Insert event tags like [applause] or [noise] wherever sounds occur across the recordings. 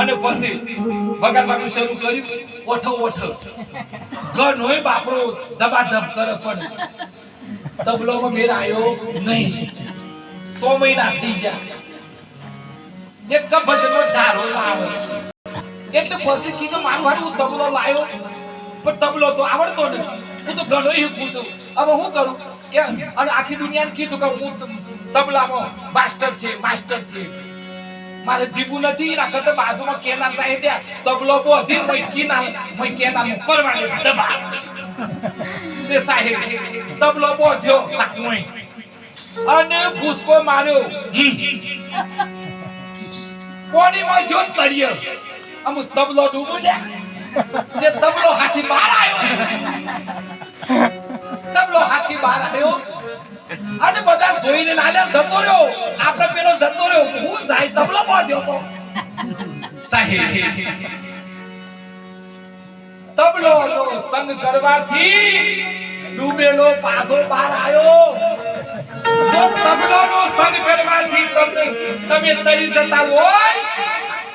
અને પછી વગાડવાનું શરૂ કર્યું, ઓઠો ઓઠો. ઘર હોય બાપરો દબાદબ કરે પણ તબલોમાં મેર આવ્યો નહીં. સો મહિના થઈ ગયા. એક કપ ભજનનો ધારો લાવે. એટલે પછી કીધું, મારું હારું, હું તબલો લાવ્યો પણ તબલો તો આવડતો નથી. હું તો ઘણો શીખું છું. હવે હું કરું? અને આખી દુનિયાને કીધું કે હું તબલામાં માસ્ટર છે માસ્ટર છે. મારે જીવું નથી, એના કરતા બાજુમાં કેનાર થાય ત્યાં તબલો બોધી મૈકી ના મૈ કેનાર પરવાડે દબા તે સાહેબ, તબલો બોધ્યો સાકમોય અને ભૂસકો માર્યો. કોની માં જો તળિયો. અમુ તબલો ડૂબો લે. તે તબલો હાથી બહાર આવ્યો. તબલો હાથી બહાર આવ્યો. અને બધા જોઈને લાલ્યા, જતો રહ્યો. આપણે પેલો જતો રહ્યો. હું જાય તબલો તો [laughs] તબલો નો સંગ કરવાથી ડૂબેલો પાસો બહાર આવ્યો. જો તબલો નો સંગ કરવાથી તમને, તમે તરી જતા હોય,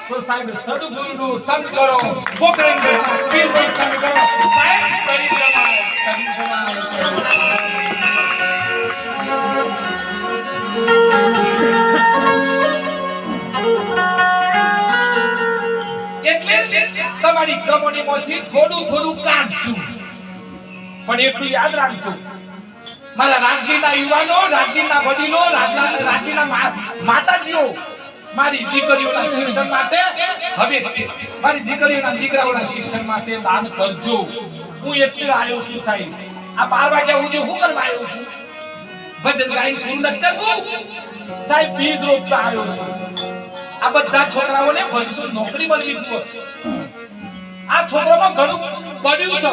તો સાહેબ સદગુરુ નો સંગ કરો. પોકરણ કરો પીર નો સંગ કરો. સાહેબ, તરી જવાય તરી જવાય. તમારી કમોણીમાંથી થોડું થોડું કાઢજો. પણ એટલું યાદ રાખજો. મારા રાજ્યના યુવાનો રાજ્યના વડીલો મા- માતાજીઓ, મારી દીકરીઓના શિક્ષણ માટે હવે મારી દીકરીઓના દીકરાઓના શિક્ષણ માટે દાન કરજો. હું એટલે આવ્યો છું સાહેબ. આ બાર વાગ્યા સુધી હું કરવા આવ્યો છું? ભજન ગાઈને પૂર્ણ કરવું? સાહેબ, બીજ રોપતા આવ્યો છું. આ બધા છોકરાઓને ભણશું નોકરી મળવી જોઈએ. આ છોકરામાં ઘણું પડ્યું છે.